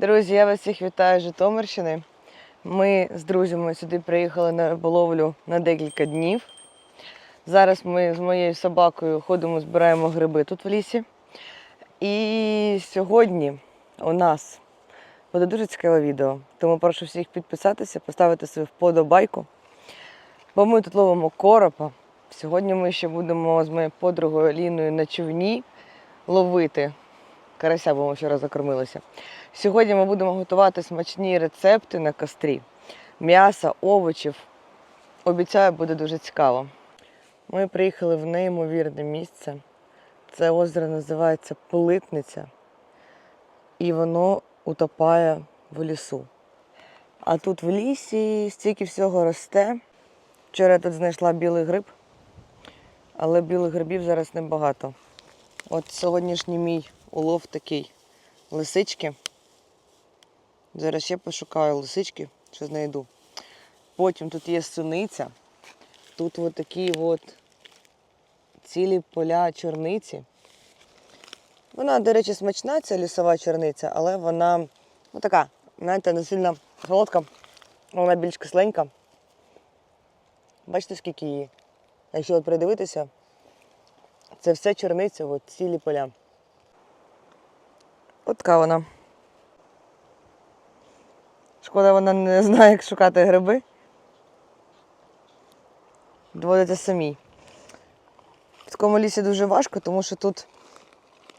Друзі, я вас всіх вітаю з Житомирщини. Ми з друзями сюди приїхали на риболовлю на декілька днів. Зараз ми з моєю собакою ходимо, збираємо гриби тут в лісі. І сьогодні у нас буде дуже цікаве відео. Тому прошу всіх підписатися, поставити свою вподобайку. Бо ми тут ловимо коропа. Сьогодні ми ще будемо з моєю подругою Ліною на човні ловити. Карася, бо ми вчора закормилися. Сьогодні ми будемо готувати смачні рецепти на кострі. М'яса, овочів. Обіцяю, буде дуже цікаво. Ми приїхали в неймовірне місце. Це озеро називається Политниця. І воно утопає в лісу. А тут в лісі стільки всього росте. Вчора я тут знайшла білий гриб, але білих грибів зараз небагато. От сьогоднішній мій улов такий лисички. Зараз ще пошукаю лисички, що знайду. Потім тут є суниця. Тут от такі от цілі поля чорниці. Вона, до речі, смачна, ця лісова чорниця, але вона ну, така, знаєте, не сильно солодка, вона більш кисленька. Бачите, скільки її? Якщо от придивитися, це все чорниця, от цілі поля. От така вона. Шкода, вона не знає, як шукати гриби. Доводиться самій. В такому лісі дуже важко, тому що тут,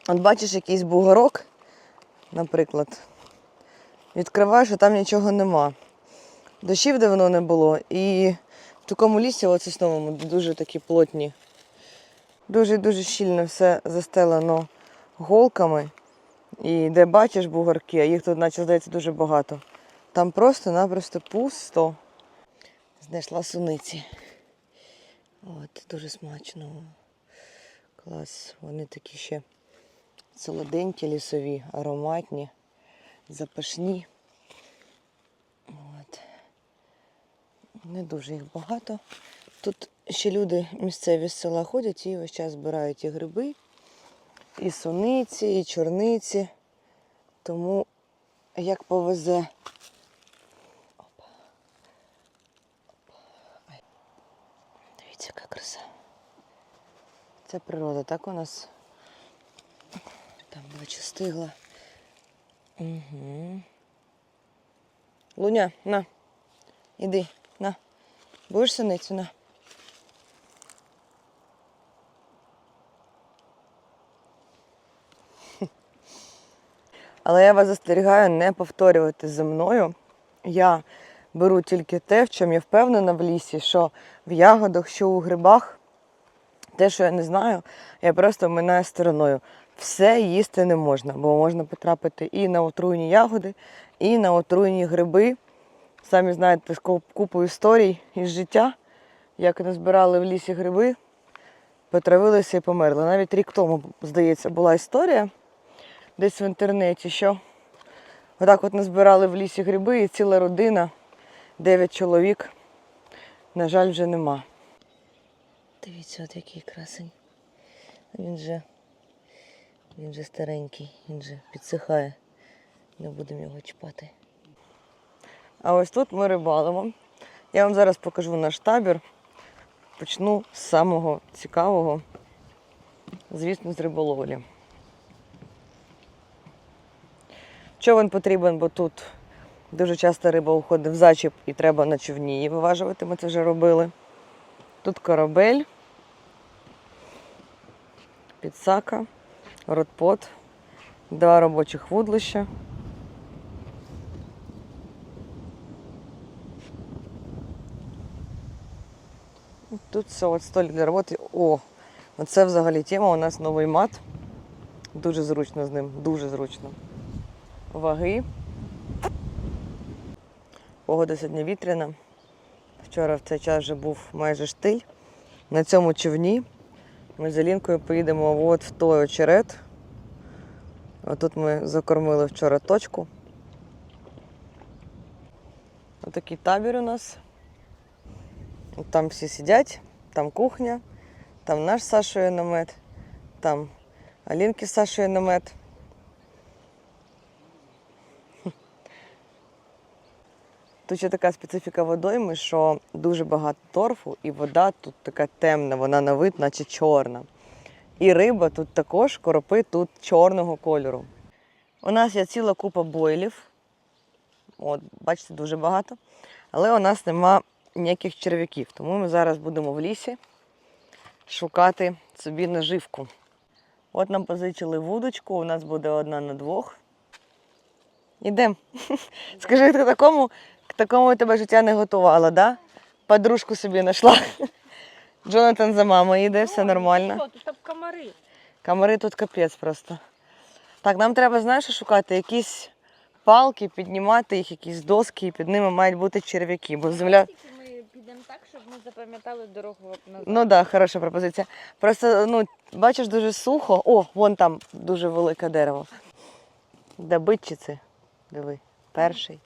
от бачиш якийсь бугорок, наприклад, відкриваєш, а там нічого нема. Дощів давно не було. І в такому лісі, от сосновому, дуже такі плотні. Дуже-дуже щільно все застелено голками. І де бачиш бугорки, а їх тут, наче здається, дуже багато. Там просто-напросто пусто. Знайшла суниці. От, дуже смачно. Клас. Вони такі ще солоденькі, лісові, ароматні, запашні. От. Не дуже їх багато. Тут ще люди місцеві з села ходять і весь час збирають і гриби, і суниці, і чорниці. Тому як повезе. Опа. Опа. Ай. Дивіться, яка краса. Це природа, так у нас. Там бачу стигла. Угу. Луня, на. Іди, на. Будеш синицю, на. Але я вас застерігаю не повторювати за мною. Я беру тільки те, в чому я впевнена в лісі, що в ягодах, що у грибах, те, що я не знаю, я просто минаю стороною. Все їсти не можна, бо можна потрапити і на отруйні ягоди, і на отруйні гриби. Самі знаєте, купу історій із життя, як назбирали в лісі гриби, потравилися і померли. Навіть рік тому, здається, була історія десь в інтернеті, що отак от назбирали в лісі гриби і ціла родина, 9 чоловік, на жаль, вже нема. Дивіться, от який красень. Він же, він же старенький, він же підсихає. Не будемо його чіпати. А ось тут ми рибалимо. Я вам зараз покажу наш табір. Почну з самого цікавого, звісно, з риболовлі. Човен потрібен, бо тут дуже часто риба уходить в зачіп і треба на човні її виважувати, ми це вже робили. Тут корабель, підсака, ротпот, два робочих вудлища. Тут все, от столик для роботи. О, оце взагалі тема. У нас новий мат. Дуже зручно з ним, дуже зручно. Ваги. Погода сьогодні вітряна. Вчора в цей час вже був майже штиль. На цьому човні ми з Алінкою поїдемо от в той очерет. Отут ми закормили вчора точку. Отакий табір у нас. Там всі сидять, там кухня, там наш Сашою намет, там Алінки з Сашою намет. Тут ще така специфіка водойми, що дуже багато торфу, і вода тут така темна, вона на вид, наче чорна. І риба тут також, коропи тут чорного кольору. У нас є ціла купа бойлів. От, бачите, дуже багато. Але у нас нема ніяких черв'яків. Тому ми зараз будемо в лісі шукати собі наживку. От нам позичили вудочку, у нас буде одна на двох. Ідемо. Скажи, такому, к такому тебе життя не готувала, да? Подружку собі знайшла. Джонатан за мамою йде, все нормально. Тут там комари. Камери тут капець просто. Так, нам треба, знаєш, що шукати якісь палки, піднімати їх, якісь доски, і під ними мають бути черв'яки, бо земля. Ми підемо так, щоб ми запам'ятали дорогу назад. Ну так, да, хороша пропозиція. Просто, ну, бачиш, дуже сухо. О, вон там дуже велике дерево. Де бичиці? Диви, перший.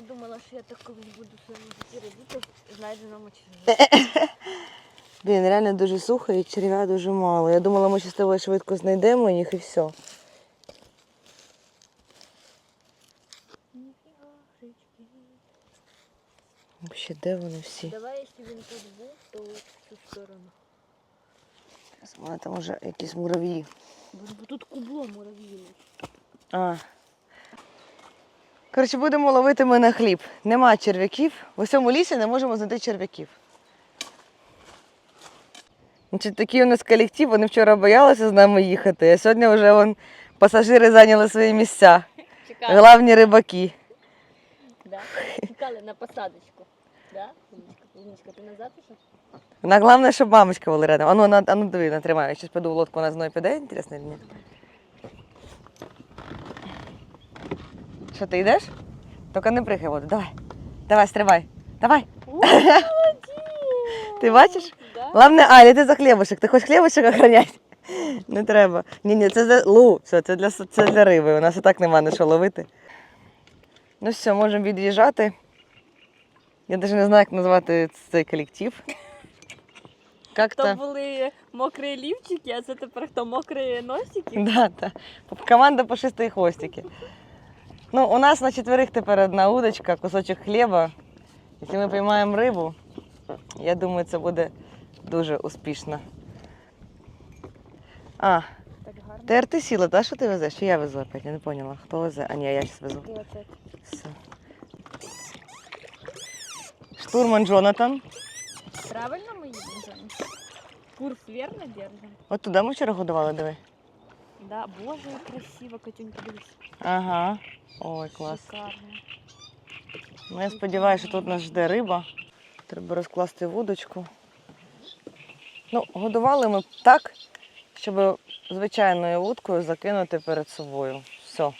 Не думала, що я так колись буду в своєму житті робити знайденому черві. Блін, реально дуже сухо і черв'я дуже мало. Я думала, ми щасливо швидко знайдемо їх і все. Взагалі, де вони всі? Давай, якщо він тут був, то в цю сторону. У мене там вже якісь мурав'ї. Бо тут кубло мурав'їне. А. Коротше, будемо ловити ми на хліб. Нема черв'яків. В усьому лісі не можемо знайти черв'яків. Значить, такий у нас колектив, вони вчора боялися з нами їхати, а сьогодні вже вон, пасажири зайняли свої місця. Чекали, Главні рибаки. да? Чекали на посадочку. Да? Лунечка, ти назад пішов? На головне, щоб мамочка була рядом. Ану, ану диви, натримаю. Я зараз піду в лодку, вона мною піде, інтересно чи ні? Що, ти йдеш? Тільки не прихай воду, давай. Давай, стрибай. Давай. Ти бачиш? Да? Головне, Алі, ти за хлібушек. Ти хочеш хлібушек охороняти? Не треба. Ні, ні, це для лу, все, це для це для риби. У нас і так нема на що ловити. Ну все, можемо від'їжджати. Я навіть не знаю, як назвати цей колектив. Як То були мокрі лівчики, а це тепер хто мокрі носики? Да, да. Команда по шести хвостики. Ну, у нас на четверих тепер одна удочка, кусочок хліба. Якщо ми піймаємо рибу, я думаю, це буде дуже успішно. А, ти сіла, так? Що ти везеш? Чи я везу опять? Я не поняла. Хто везе? А ні, я зараз везу. Все. Штурман Джонатан. Правильно ми їдемо? Курс вірно держимо? От туди ми вчора годували, диви. Да, боже, як красиво, Катюнька, дивись. Ага. Ой, клас. Шикарно. Ну, я сподіваюся, що тут нас жде риба. Треба розкласти вудочку. Ну, годували ми так, щоб звичайною вудкою закинути перед собою. Все.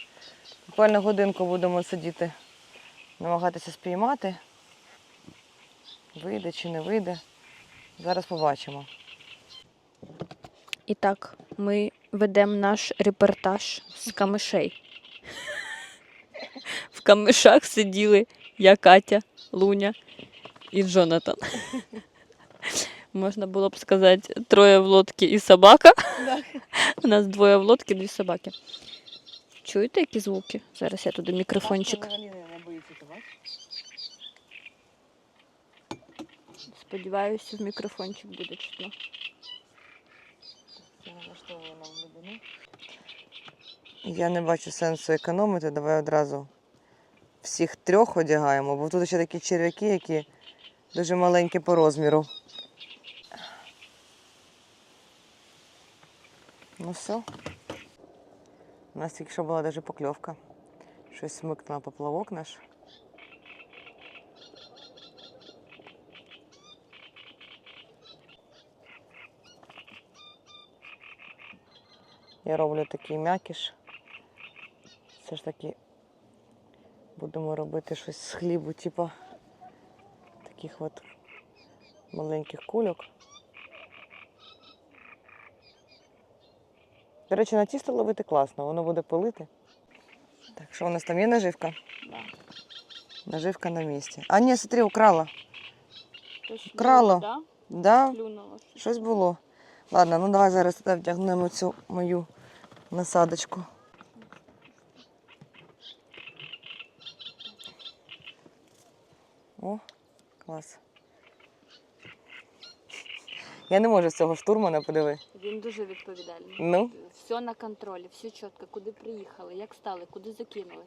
Буквально годинку будемо сидіти, намагатися спіймати. Вийде чи не вийде. Зараз побачимо. І так, ми ведемо наш репортаж з камишей. В камишах сиділи я, Катя, Луня і Джонатан. Можна було б сказати, троє в лодці і собака. У нас двоє в лодці, дві собаки. Чуєте, які звуки? Зараз я туди мікрофончик. Сподіваюся, в мікрофончик буде чутно. Я не бачу сенсу економити, давай одразу всіх трьох одягаємо, бо тут ще такі черв'яки, які дуже маленькі по розміру. Ну все. У нас тільки що була навіть покльовка. Щось смикнула поплавок наш. Я роблю такий м'якіш. Все ж таки будемо робити щось з хлібу, типу таких от маленьких кульок. До речі, на тісто ловити класно, воно буде пилити. Так, що у нас там є наживка? Наживка на місці. А ні, смотри, украла. Крало. Да? Да, Клюнуло. щось було. Ладно, ну давай зараз туди вдягнемо цю мою насадочку. О, клас. Я не можу з цього штурмана подиви. Він дуже відповідальний. Ну, Все на контролі, все чітко, куди приїхали, як стали, куди закинули.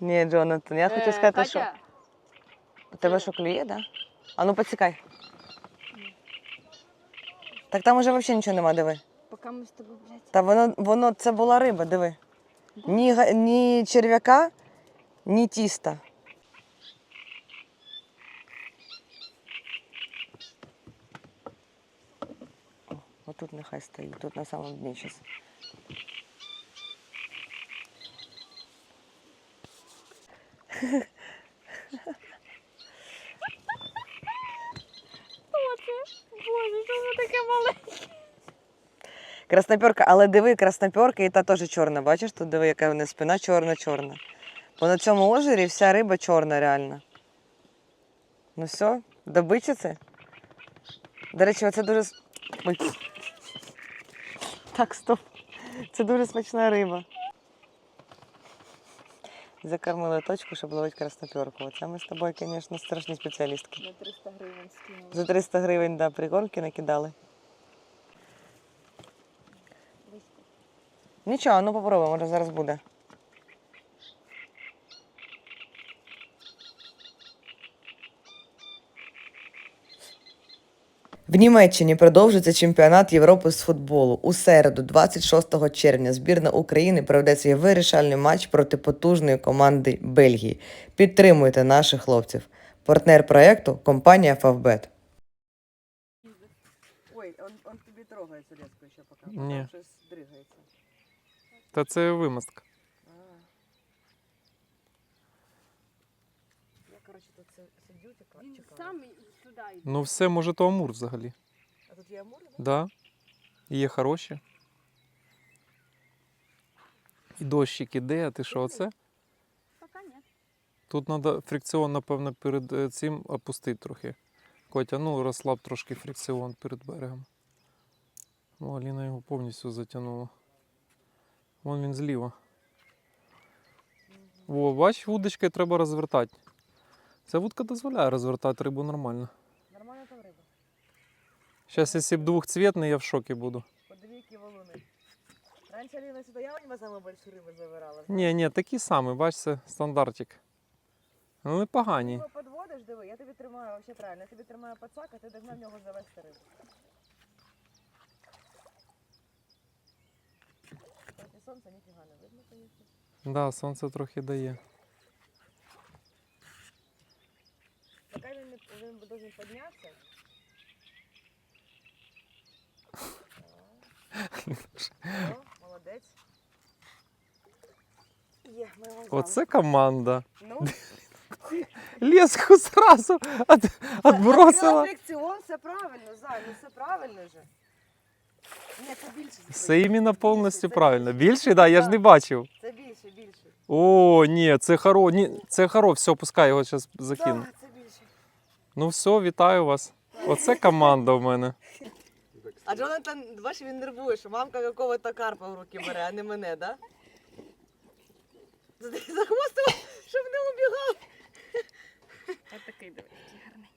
ні, Джонатан, я хочу сказати, що. Е, У тебе що клює, да? А ну поцікай. Так там уже взагалі нічого нема, диви. поки ми з тобою, блядь. Та воно, воно це була риба, диви. Ні, га- ні черв'яка, ні тіста. О, отут нехай стоїть, тут на самому дні зараз. Боже, що воно таке маленьке? Красноперка, але диви, красноперка і та теж чорна. Бачиш, тут диви, яка в неї спина чорна-чорна. Бо на цьому озері вся риба чорна реально. Ну все, добича це. До речі, оце дуже. Ой. Так, стоп. Це дуже смачна риба. Закормили точку, щоб ловити красноперку. Оце ми з тобою, звісно, страшні спеціалістки. На 300 гривень скинули. За 300 гривень да, прикормки накидали. Нічого, ну попробуємо, може зараз буде. В Німеччині продовжується чемпіонат Європи з футболу. У середу, 26 червня, збірна України проведе свій вирішальний матч проти потужної команди Бельгії. Підтримуйте наших хлопців. Партнер проекту компанія Фавбет. Ой, он, он тобі трогає цю ще поки. Ні. Щось дригається. Та це вимостка. Я, коротше, тут сидю, Він сам сюди йде. Ну все, може, то амур взагалі. А тут є амур? Да. І Є хороші. І дощик іде, а ти що, оце? Поки ні. Тут треба фрикціон, напевно, перед е, цим опустити трохи. Котя, ну розслаб трошки фрикціон перед берегом. Ну, Аліна його повністю затягнула. Вон він зліва. О, бач, вудочкою треба розвертати. Ця вудка дозволяє розвертати рибу нормально. Нормальна там риба. Зараз, якщо б двохцвітний, я в шокі буду. Які валуни. Раніше Аліна сюди явно саме більшу рибу забирала. Ні, ні, такі самі, бач, це стандартик. Ну, непогані. Ти його підводиш, диви, я тобі тримаю взагалі правильно. Я тобі тримаю пацак, а ти должна в нього завести рибу. Сонця ніфіга не видно, звісно. Да, сонце трохи дає. Поки він не він должен піднятися. О, молодець. Є, ми його взяли. Оце команда. Ну, Леску сразу от, отбросила. фрикціон, все правильно, Зай, ну все правильно же. Ні, це більше. Іменно повністю правильно. більше. Більший, да, я ж не бачив. Це більше, більше. О, ні, це хоро, ні, це хоро, все, пускай його зараз закину. Так, це більше. Ну все, вітаю вас. Оце команда в мене. А Джонатан, бачиш, він нервує, що мамка якого-то карпа в руки бере, а не мене, да? За за хвостом, щоб не убігав. Ось такий диви, який гарний.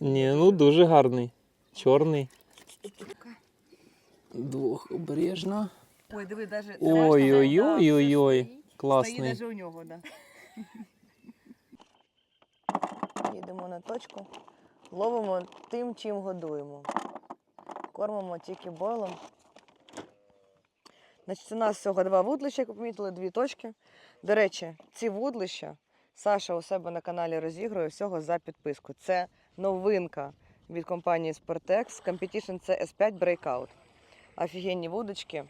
Ні, ну дуже гарний. Чорний. Двохобережно. Ой, диви, навіть Ой-ой-ой-ой-ой. Стоїть навіть у нього, да. Їдемо на точку, ловимо тим, чим годуємо. Кормимо тільки бойлом. Значить, у нас всього два вудлища, як ви помітили, дві точки. До речі, ці вудлища Саша у себе на каналі розігрує всього за підписку. Це новинка від компанії Sportex Competition CS5 Breakout. Офігенні вудочки.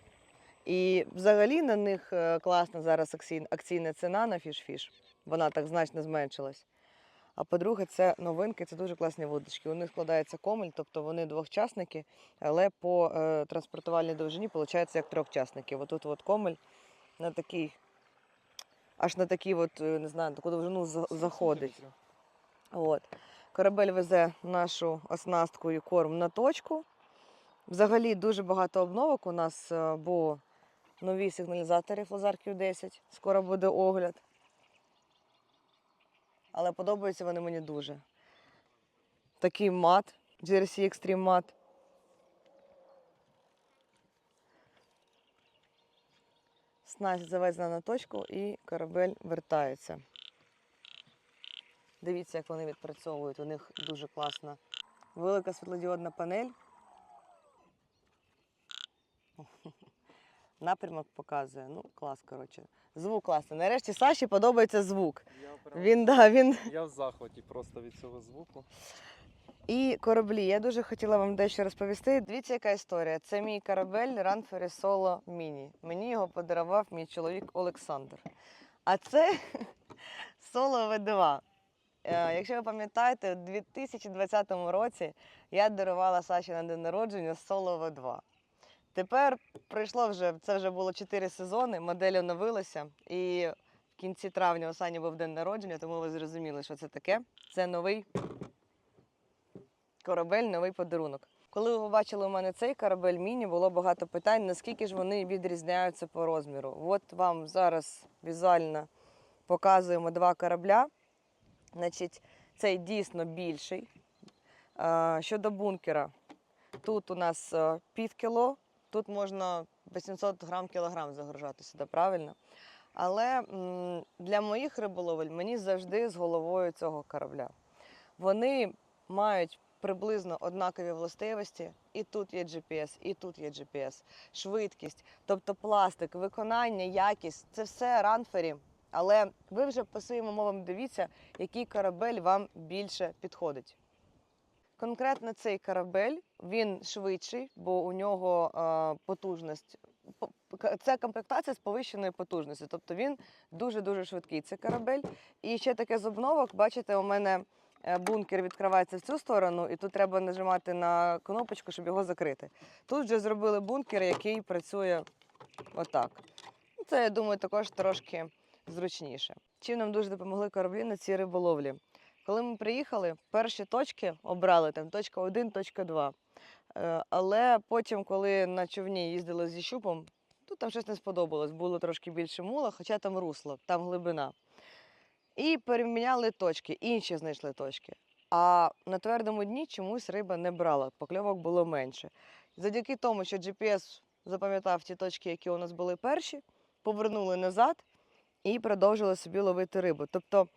І взагалі на них е, класна зараз акційна ціна на фіш-фіш. Вона так значно зменшилась. А по-друге, це новинки, це дуже класні вудочки. У них складається комель, тобто вони двохчасники, але по е, транспортувальній довжині виходить як трьохчасники. Отут от комель на такий, аж на такий, от, е, не знаю, таку довжину заходить. От. Корабель везе нашу оснастку і корм на точку. Взагалі дуже багато обновок у нас, е, бо нові сигналізатори Флозар Q10. Скоро буде огляд. Але подобаються вони мені дуже. Такий мат, GRC Extreme мат. Снасть завезена на точку і корабель вертається. Дивіться, як вони відпрацьовують. У них дуже класна велика світлодіодна панель. Напрямок показує. Ну, клас, коротше. Звук класний. Нарешті Саші подобається звук. Він, да, він Я в захваті просто від цього звуку. І кораблі. Я дуже хотіла вам дещо розповісти. Дивіться, яка історія. Це мій корабель Ранфері Соло Міні. Мені його подарував мій чоловік Олександр. А це Соло В2. Е, Якщо ви пам'ятаєте, у 2020 році я дарувала Саші на день народження Соло В2. Тепер пройшло вже, це вже було 4 сезони, модель оновилася. І в кінці травня у був день народження, тому ви зрозуміли, що це таке. Це новий корабель, новий подарунок. Коли ви побачили у мене цей корабель міні, було багато питань, наскільки ж вони відрізняються по розміру. От вам зараз візуально показуємо два корабля. Значить, цей дійсно більший. Щодо бункера, тут у нас е, пів кіло, тут можна 800 грам кілограм загружати сюди, правильно? Але для моїх риболовель мені завжди з головою цього корабля. Вони мають приблизно однакові властивості. І тут є GPS, і тут є GPS, швидкість, тобто пластик, виконання, якість це все ранфері. Але ви вже по своїм умовам дивіться, який корабель вам більше підходить. Конкретно цей корабель він швидший, бо у нього е, потужність. Це комплектація з повищеною потужністю, тобто він дуже-дуже швидкий. Це корабель. І ще таке з обновок. Бачите, у мене е, бункер відкривається в цю сторону, і тут треба нажимати на кнопочку, щоб його закрити. Тут вже зробили бункер, який працює отак. Ну, Це, я думаю, також трошки зручніше. Чим нам дуже допомогли кораблі на цій риболовлі? Коли ми приїхали, перші точки обрали там точка 1, точка 2. Е, Але потім, коли на човні їздили зі щупом, тут там щось не сподобалось. Було трошки більше мула, хоча там русло, там глибина. І переміняли точки, інші знайшли точки. А на твердому дні чомусь риба не брала, покльовок було менше. Завдяки тому, що GPS запам'ятав ті точки, які у нас були перші, повернули назад і продовжили собі ловити рибу. Тобто,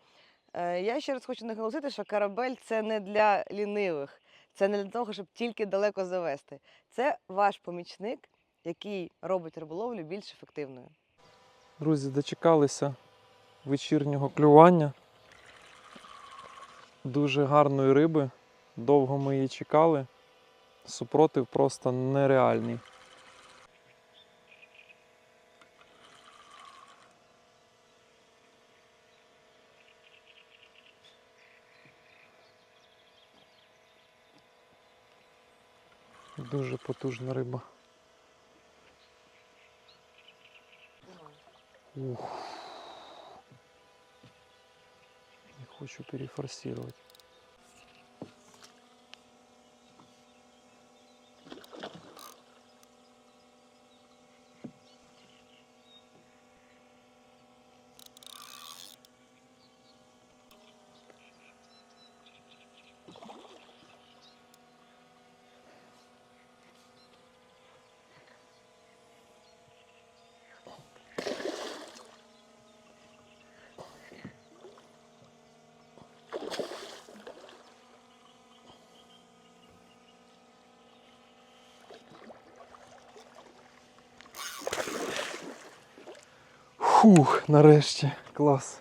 я ще раз хочу наголосити, що корабель це не для лінивих, це не для того, щоб тільки далеко завести. Це ваш помічник, який робить риболовлю більш ефективною. Друзі, дочекалися вечірнього клювання. Дуже гарної риби. Довго ми її чекали. Супротив просто нереальний. Потужна риба. Ух. Не хочу перефорсировать. Фух, нарешті, клас.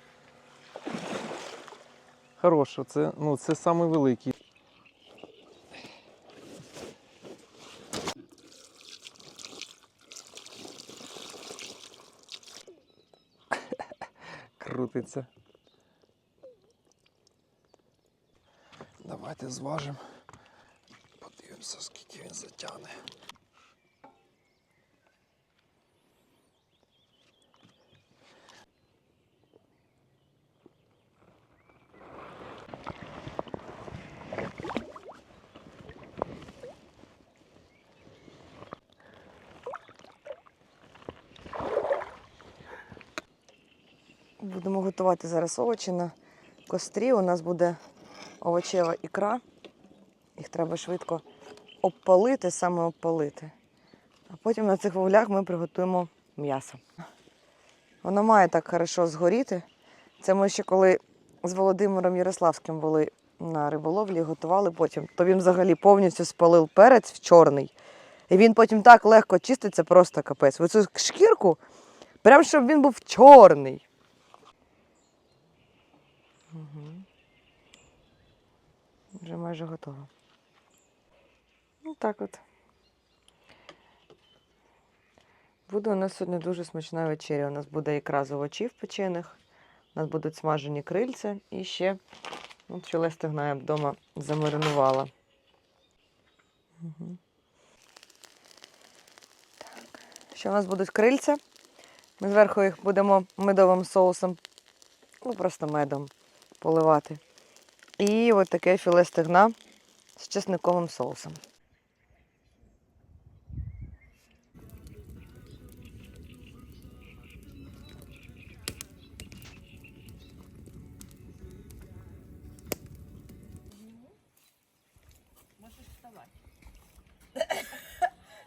Хороше, це, ну, це самий. Крутиться. Давайте зважимо. Подивимося, скільки він затягне. Будемо готувати зараз овочі на кострі. У нас буде овочева ікра. Їх треба швидко обпалити, саме обпалити. А потім на цих вуглях ми приготуємо м'ясо. Воно має так хорошо згоріти. Це ми ще коли з Володимиром Ярославським були на риболовлі, готували потім, то він взагалі повністю спалив перець в чорний. І він потім так легко чиститься, просто капець. Оцю шкірку, прям щоб він був чорний. Угу. Вже майже готово. Ну так от. Буде у нас сьогодні дуже смачна вечеря. У нас буде ікра з овочів печених, у нас будуть смажені крильця і ще от філе стегна я вдома замаринувала. Угу. Так. Ще у нас будуть крильця. Ми зверху їх будемо медовим соусом, ну просто медом поливати. І от таке філе стегна з чесниковим соусом.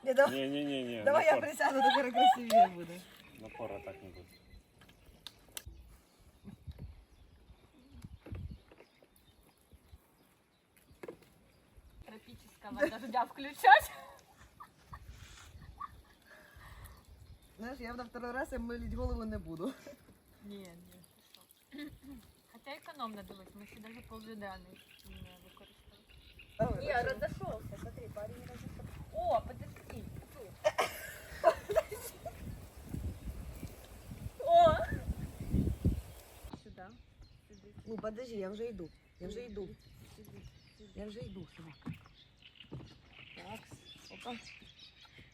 Не, давай, Не-не-не, давай я присяду, тепер красивіше буде. Напора так не будет. Дождя включать. Знаєш, я на второй раз я милить голову не буду. Ні, ні, що. Хоча економно дивись, ми ще навіть полвіда не не використовували. Не, разошелся, смотри, парень разошелся. О, подожди. О! Сюда. Сюди, Ну, подожди, я вже йду. Я вже йду. сюди. Я вже йду сюди. Так, опа.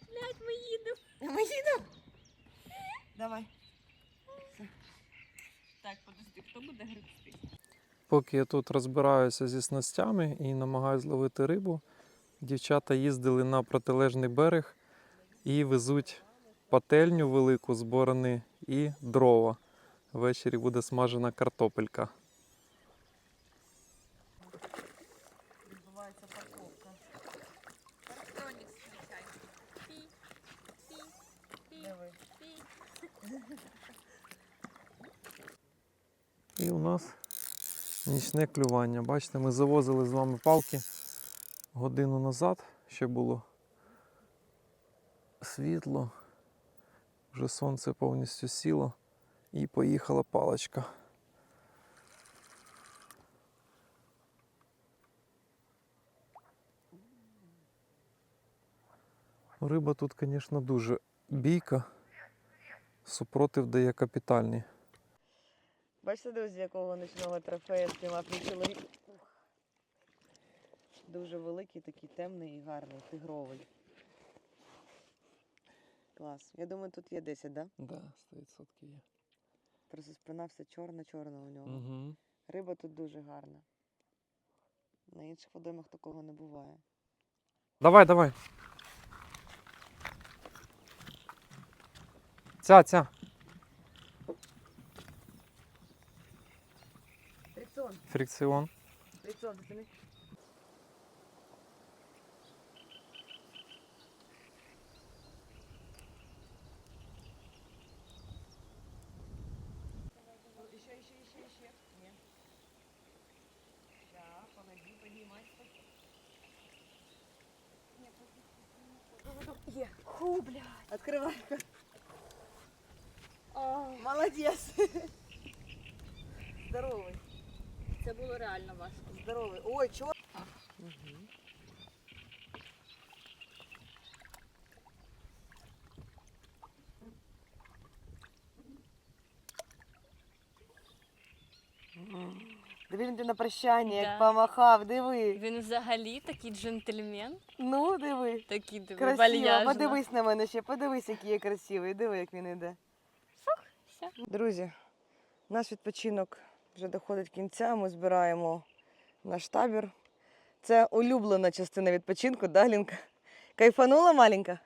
Блядь, ми їдемо. Ми їдемо? Давай. Так, подожди, хто буде гребсти? Поки я тут розбираюся зі снастями і намагаюся зловити рибу, дівчата їздили на протилежний берег і везуть пательню велику з борони і дрова. Ввечері буде смажена картопелька. Нічне клювання. Бачите, ми завозили з вами палки годину назад, ще було світло, вже сонце повністю сіло і поїхала паличка. Риба тут, звісно, дуже бійка. Супротив дає капітальний. Бачите, друзі, якого нічного трофея спіймав мій чоловік? Дуже великий, такий темний і гарний, тигровий. Клас. Я думаю, тут є 10, так? Да? Да, 100% є. Просто спина вся чорна-чорна у нього. Угу. Риба тут дуже гарна. На інших водоймах такого не буває. Давай, давай. Ця, ця. Фрикціон, Фрикціон. фрикціон, зупини. Еще, еще, еще, еще. Нет. Да, погоди, поднимайся. Е, Фу, блядь. открывай. А, Молодец. Здоровый, Це було реально важко. здоровый. Ой, чё? Диви, він ти на прощання, як Да. помахав, диви. Він взагалі такий джентльмен, Ну, диви. такий диви, Красиво. вальяжно. Подивись на мене ще, подивись, який я красивий. Диви, як він іде. Все. Друзі, наш відпочинок вже доходить кінця. Ми збираємо наш табір. Це улюблена частина відпочинку, да, Лінка? Кайфанула маленька?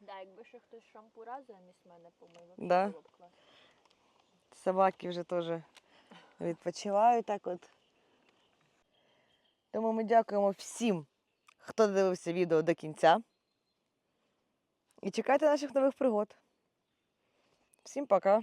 Да, якби ще хтось шампура замість мене помив, Да. було б класно. Собаки вже теж відпочивають так от. Тому ми дякуємо всім, хто дивився відео до кінця. І чекайте наших нових пригод. Всім пока!